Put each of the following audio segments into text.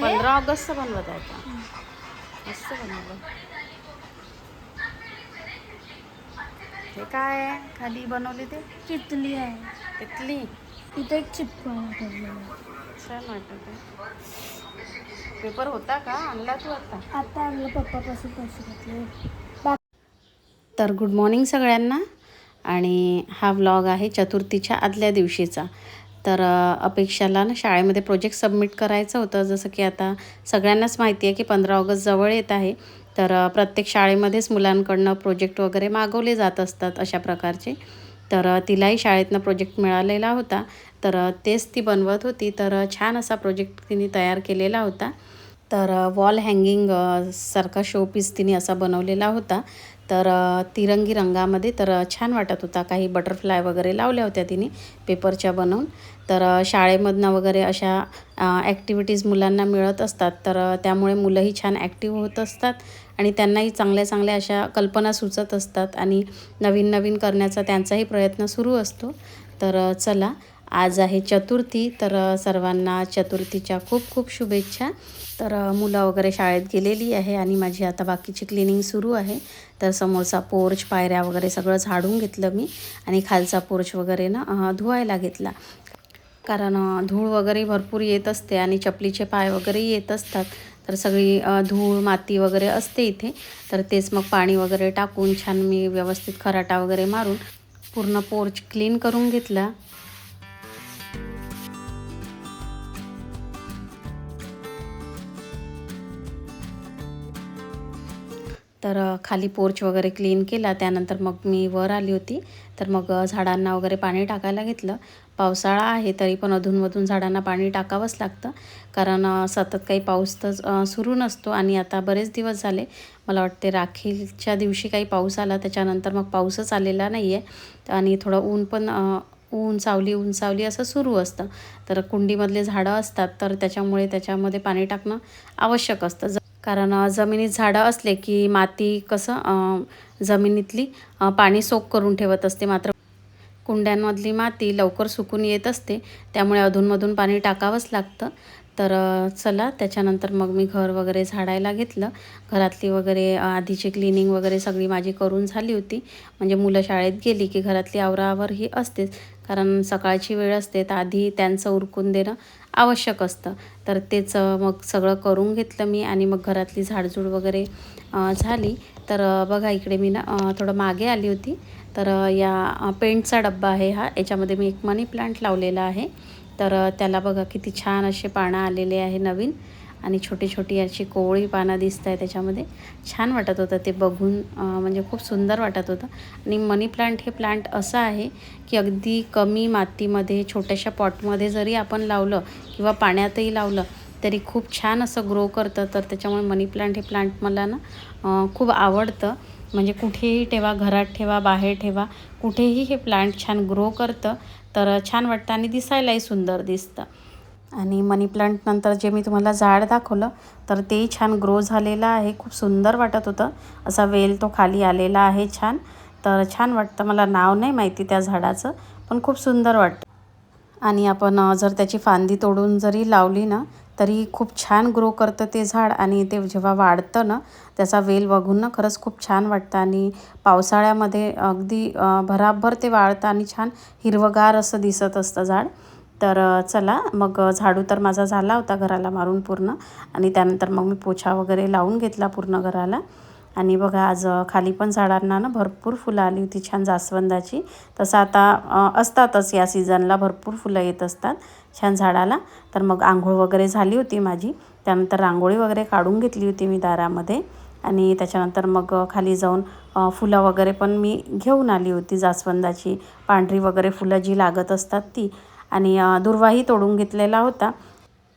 पंधरा ऑगस्ट बनवत आहे का मस्त बनवलं. हे काय आहे? खाली बनवले ते? कितली आहे. तिथली इथे एक ठेवलेलं छान वाटत पेपर होता का? आणला तू आता? आता आणलं पप्पापासून पैसे घेतले. तर गुड मॉर्निंग सगळ्यांना. आणि हा व्लॉग आहे चतुर्थीच्या आदल्या दिवशीचा. तर अपेक्षाला ना शाळेमध्ये प्रोजेक्ट सबमिट करायचं होतं. जसं की आता सगळ्यांनाच माहिती आहे की पंधरा ऑगस्ट जवळ येत आहे. तर प्रत्येक शाळेमध्येच मुलांकडनं प्रोजेक्ट वगैरे मागवले जात असतात अशा प्रकारचे. तर तिलाही शाळेतनं प्रोजेक्ट मिळालेला होता. तर तेच ती बनवत होती. तर छान असा प्रोजेक्ट तिने तयार केलेला होता. तर वॉल हँगिंग सारखा शोपीस तिने असा बनवलेला होता. तर तिरंगी रंगामध्ये तर छान वाटत होता. काही बटरफ्लाय वगैरे लावल्या होत्या तिने पेपरच्या बनवून. तर शाळेमधनं वगैरे अशा ॲक्टिव्हिटीज मुलांना मिळत असतात. तर त्यामुळे मुलंही छान ॲक्टिव्ह होत असतात आणि त्यांनाही चांगल्या चांगल्या अशा कल्पना सुचत असतात आणि नवीन नवीन करण्याचा त्यांचाही प्रयत्न सुरू असतो. तर चला आज आहे चतुर्थी तर सर्वांना चतुर्थीच्या खूप खूप शुभेच्छा. तर मुलं वगैरे शाळेत गेलेली आहे आणि माझी आता बाकीची क्लिनिंग सुरू आहे. तर समोरचा पोर्च पायऱ्या वगैरे सगळं झाडून घेतलं मी आणि खालचा पोर्च वगैरे ना धुवायला घेतला. कारण धूळ वगैरे भरपूर येत असते आणि चपलीचे पाय वगैरे येत असतात. तर सगळी धूळ माती वगैरे असते इथे. तर तेच मग पाणी वगैरे टाकून छान मी व्यवस्थित खराटा वगैरे मारून पूर्ण पोर्च क्लीन करून घेतला. तर खाली पोर्च वगैरे क्लीन केला. त्यानंतर मग मी वर आली होती. तर मग झाडांना वगैरे पाणी टाकायला घेतलं. पावसाळा आहे तरी पण अधूनमधून झाडांना पाणी टाकावंच लागतं. कारण सतत काही पाऊस तर सुरू नसतो आणि आता बरेच दिवस झाले. मला वाटते राखीच्या दिवशी काही पाऊस आला. त्याच्यानंतर मग पाऊसच आलेला नाही आहे आणि थोडं ऊन पण ऊन सावली ऊन सावली असं सुरू असतं. तर कुंडीमधले झाडं असतात. तर त्याच्यामुळे त्याच्यामध्ये पाणी टाकणं आवश्यक असतं. कारण जमिनीत झाडं असले की माती कसं जमिनीतली पाणी सोक करून ठेवत असते. मात्र कुंड्यांमधली माती लवकर सुकून येत असते. त्यामुळे अधूनमधून पाणी टाकावंच लागतं. तर चला त्याच्यानंतर मग मी घर वगैरे झाडायला घेतलं. घरातली वगैरे आधीची क्लिनिंग वगैरे सगळी माझी करून झाली होती. म्हणजे मुलं शाळेत गेली की घरातली आवराआवर ही असतेच. कारण सकाळची वेळ असते तर आधी त्यांचं उरकून देणं आवश्यक असतं. तर तेच मग सगळं करून घेतलं मी आणि मग घरातली झाडझूड वगैरे झाली. तर बघा इकडे मी ना थोडं मागे आली होती. तर या पेंटचा डब्बा आहे हा. याच्यामध्ये मी एक मनी प्लांट लावलेला आहे. तर त्याला बघा किती छान असे पानं आलेले आहे नवीन आणि छोटी छोटी अशी कोवळी पानं दिसत आहे त्याच्यामध्ये. छान वाटत होतं ते बघून म्हणजे खूप सुंदर वाटत होतं. आणि मनी प्लांट हे प्लांट असं आहे की अगदी कमी मातीमध्ये छोट्याशा पॉटमध्ये जरी आपण लावलं किंवा पाण्यातही लावलं तरी खूप छान असं ग्रो करतं. तर त्याच्यामुळे मनी प्लांट हे प्लांट मला ना खूप आवडतं. म्हणजे कुठेही ठेवा घरात ठेवा बाहेर ठेवा कुठेही हे प्लांट छान ग्रो करतं. तर छान वाटतं आणि दिसायलाही सुंदर दिसतं. आणि मनी प्लांट नंतर जे मी तुम्हाला झाड दाखवलं तर तेही छान ग्रो झालेलं आहे. खूप सुंदर वाटत होतं. असा वेल तो खाली आलेला आहे छान. तर छान वाटतं. मला नाव नाही माहिती त्या झाडाचं पण खूप सुंदर वाटतं. आणि आपण जर त्याची फांदी तोडून जरी लावली ना तरी खूप छान ग्रो करतं ते झाड आणि ते जेव्हा वाढतं ना त्याचा वेल बघून ना खरंच खूप छान वाटतं. आणि पावसाळ्यामध्ये अगदी भराभर ते वाळतं आणि छान हिरवंगार असं दिसत असतं झाड. तर चला मग झाडू तर माझा झाला होता घराला मारून पूर्ण. आणि त्यानंतर मग मी पोछा वगैरे लावून घेतला पूर्ण घराला. आणि बघा आज खाली पण झाडांना ना भरपूर फुलं आली होती छान जास्वंदाची. तसं आता असतातच या सीझनला भरपूर फुलं येत असतात छान झाडाला. तर मग आंघोळ वगैरे झाली होती माझी. त्यानंतर रांगोळी वगैरे काढून घेतली होती मी दारामध्ये. आणि त्याच्यानंतर मग खाली जाऊन फुलं वगैरे पण मी घेऊन आली होती जास्वंदाची. पांढरी वगैरे फुलं जी लागत असतात ती. आणि दुर्वाही तोडून घेतलेला होता.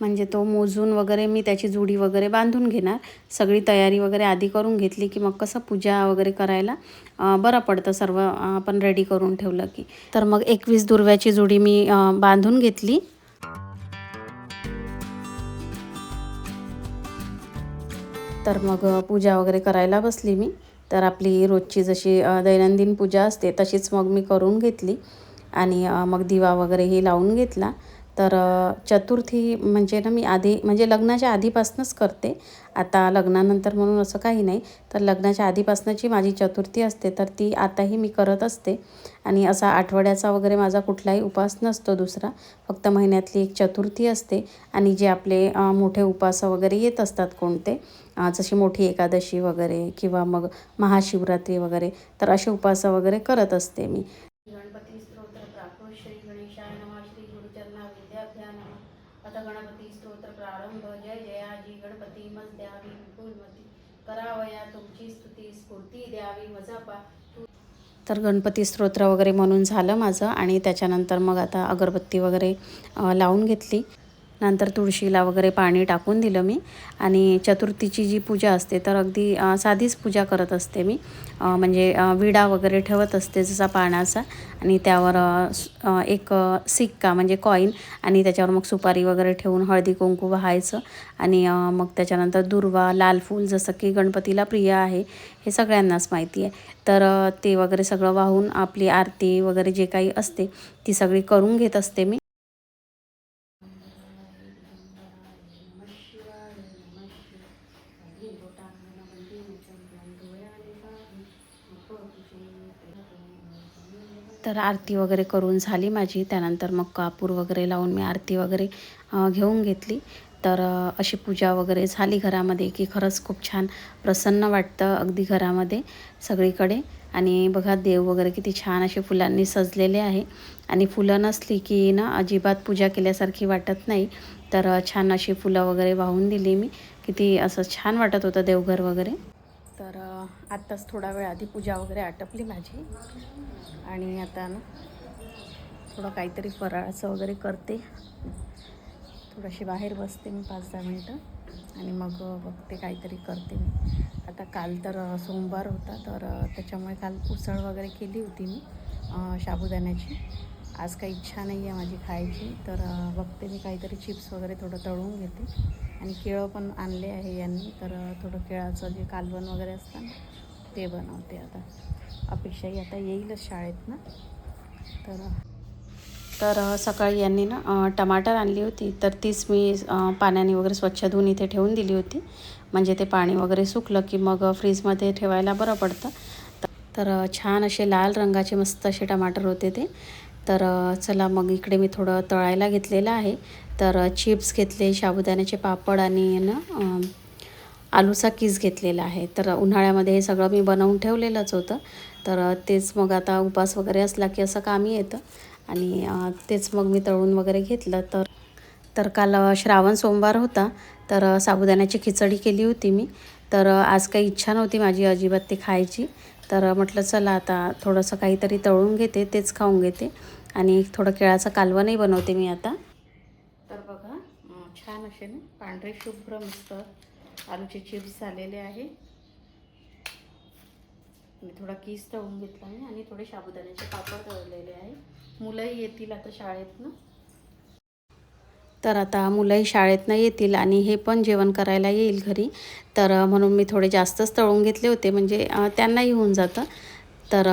म्हणजे तो मोजून वगैरे मी त्याची जुडी वगैरे बांधून घेणार. सगळी तयारी वगैरे आधी करून घेतली की मग कसं पूजा वगैरे करायला बरं पडतं सर्व आपण रेडी करून ठेवलं की. तर मग एकवीस दुर्व्याची जुडी मी बांधून घेतली. तर मग पूजा वगैरे करायला बसली मी. तर आपली रोजची जशी दैनंदिन पूजा असते तशीच मग मी करून घेतली. आणि मग दिवा वगैरेही लावून घेतला. तर चतुर्थी म्हणजे ना मी आधी म्हणजे लग्नाच्या आधीपासूनच करते. आता लग्नानंतर म्हणून असं काही नाही. तर लग्नाच्या आधीपासूनची माझी चतुर्थी असते तर ती आताही मी करत असते. आणि असा आठवड्याचा वगैरे माझा कुठलाही उपास नसतो दुसरा. फक्त महिन्यातली एक चतुर्थी असते. आणि जे आपले मोठे उपास वगैरे येत असतात कोणते जशी मोठी एकादशी वगैरे किंवा मग महाशिवरात्री वगैरे तर असे उपास वगैरे करत असते मी. तुमची स्तुती स्फूर्ती द्यावी तर गणपती स्तोत्र वगैरे म्हणून झालं माझं आणि त्याच्यानंतर मग आता अगरबत्ती वगैरे लावून घेतली. नंतर तुळशीला वगैरे पाणी टाकून दिलं मी. आणि चतुर्थीची जी पूजा असते तर अगदी साधीच पूजा करत असते मी. म्हणजे विडा वगैरे ठेवत असते जसा पाण्याचा आणि त्यावर एक सिक्का म्हणजे कॉईन आणि त्याच्यावर मग सुपारी वगैरे ठेवून हळदी कुंकू वाहायचं. आणि मग त्याच्यानंतर दुर्वा लाल फूल जसं की गणपतीला प्रिय आहे हे सगळ्यांनाच माहिती आहे. तर ते वगैरे सगळं वाहून आपली आरती वगैरे जे काही असते ती सगळी करून घेत असते मी. तर आरती वगैरे करून झाली माझी. त्यानंतर मग कापूर वगैरे लावून मी आरती वगैरे घेऊन घेतली. तर अशी पूजा वगैरे झाली घरामध्ये की खरंच खूप छान प्रसन्न वाटतं अगदी घरामध्ये सगळीकडे. आणि बघा देव वगैरे किती छान असे फुलांनी सजलेले आहे. आणि फुलं नसली की ना अजिबात पूजा केल्यासारखी वाटत नाही. तर छान अशी फुलं वगैरे वाहून दिली मी. किती असं छान वाटत होतं देवघर वगैरे. तर आत्ताच थोडा वेळ आधी पूजा वगैरे आटपली माझी. आणि आता ना थोडं काहीतरी फराळाचं वगैरे करते. थोडीशी बाहेर बसते मी पाच दहा मिनटं. आणि मग बघते काहीतरी करते मी. आता काल तर सोमवार होता तर त्याच्यामुळे काल उसळ वगैरे केली होती मी शाबुदाण्याची साबुदाण्याची. आज काही इच्छा नाही आहे माझी खायची. तर बघते मी काहीतरी चिप्स वगैरे थोडं तळून घेते. आणि केळं पण आणले आहे यांनी. तर थोडं केळाचं जे कालवण वगैरे असतं ना ते बनवते आता. अपेक्षाही आता येईलच शाळेत ना. तर तर सकाळी यांनी ना टमाटर आणली होती. तर तीच मी पाण्याने वगैरे स्वच्छ धुवून इथे ठेवून दिली होती. म्हणजे ते पाणी वगैरे सुकलं की मग फ्रीजमध्ये ठेवायला बरं पडतं. तर छान असे लाल रंगाचे मस्त असे टमाटर होते ते. तर चला मग इकडे मी थोडं तळायला घेतलेलं आहे. तर चिप्स घेतले साबुदाण्याचे पापड आणि ना आलूचा किस घेतलेला आहे. तर उन्हाळ्यामध्ये हे सगळं मी बनवून ठेवलेलंच होतं. तर तेच मग आता उपास वगैरे असला की असं कामी येतं. आणि तेच मग मी तळून वगैरे घेतलं. तर तर काल श्रावण सोमवार होता. तर साबुदाण्याची खिचडी केली होती मी. तर आज काही इच्छा नव्हती माझी अजिबात ती खायची. तर म्हटलं चला आता थोडंसं काहीतरी तळून घेते तेच खाऊन घेते. आणि थोडं केळाचं कालवणही बनवते मी आता. तर बघा छान असे ना पांढरे शुभ्र मस्त आलूचे चिप्स झालेले आहे. आणि थोडा किस तळून घेतला मी आणि थोडे साबुदाण्याचे पापड तळलेले आहे. मुलंही येतील आता शाळेतनं. तर आता मुलंही शाळेतनं येतील आणि हे पण जेवण करायला येईल घरी. तर म्हणून मी थोडे जास्तच तळून घेतले होते म्हणजे त्यांनाही होऊन जातं. तर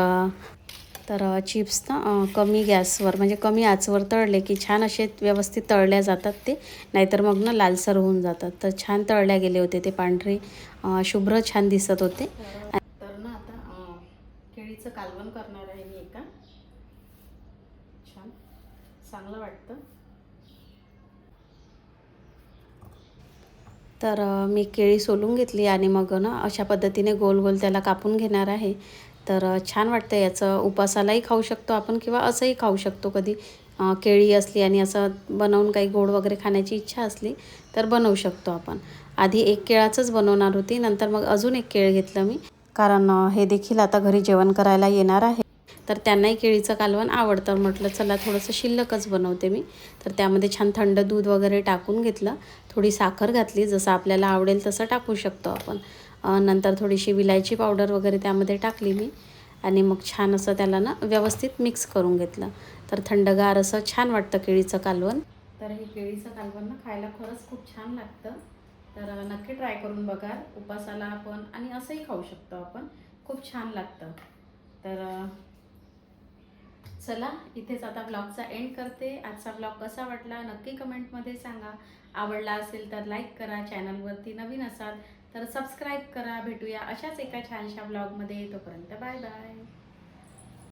तर चिप्स ना कमी गॅसवर म्हणजे कमी आचवर तळले की छान असे व्यवस्थित तळल्या जातात ते. नाहीतर मग ना लालसर होऊन जातात. तर छान तळल्या गेले होते ते पांढरे. शुभ्र छान दिसत होते. तर ना आता केळीचं कालवण करणार आहे मी एका. छान. चांगलं वाटतं. तर मी केळी सोलून घेतली आणि मग ना अशा पद्धतीने गोल गोल त्याला कापून घेणार आहे. तर छान वाटतं याचं. उपासालाही खाऊ शकतो आपण किंवा असंही खाऊ शकतो कधी. केळी असली आणि असं बनवून काही गोड वगैरे खाण्याची इच्छा असली तर बनवू शकतो आपण. आधी एक केळाचंच बनवणार होती नंतर मग अजून एक केळ घेतलं मी. कारण हे देखील आता घरी जेवण करायला येणार आहे. तर त्यांनाही केळीचं कालवण आवडतं. म्हटलं चला थोडंसं शिल्लकच बनवते मी. तर त्यामध्ये छान थंड दूध वगैरे टाकून घेतलं. थोडी साखर घातली. जसं आपल्याला आवडेल तसं टाकू शकतो आपण. नंतर थोडीशी विलायची पावडर वगैरे त्यामध्ये टाकली मी. आणि मग छान असं त्याला ना व्यवस्थित मिक्स करून घेतलं. तर थंडगार असं छान वाटतं केळीचं कालवण. तर हे केळीचं कालवण ना खायला खरंच खूप छान लागतं. तर नक्की ट्राय करून बघा उपासाला आपण आणि असंही खाऊ शकतो आपण. खूप छान लागतं. तर चला इथेच आता ब्लॉगचा एंड करते. आजचा ब्लॉग कसा वाटला नक्की कमेंटमध्ये सांगा. आवडला असेल तर लाईक करा. चॅनलवरती नवीन असाल तर सबस्क्राईब करा भेटूया अशाच एका छानशा ब्लॉगमध्ये तोपर्यंत बाय बाय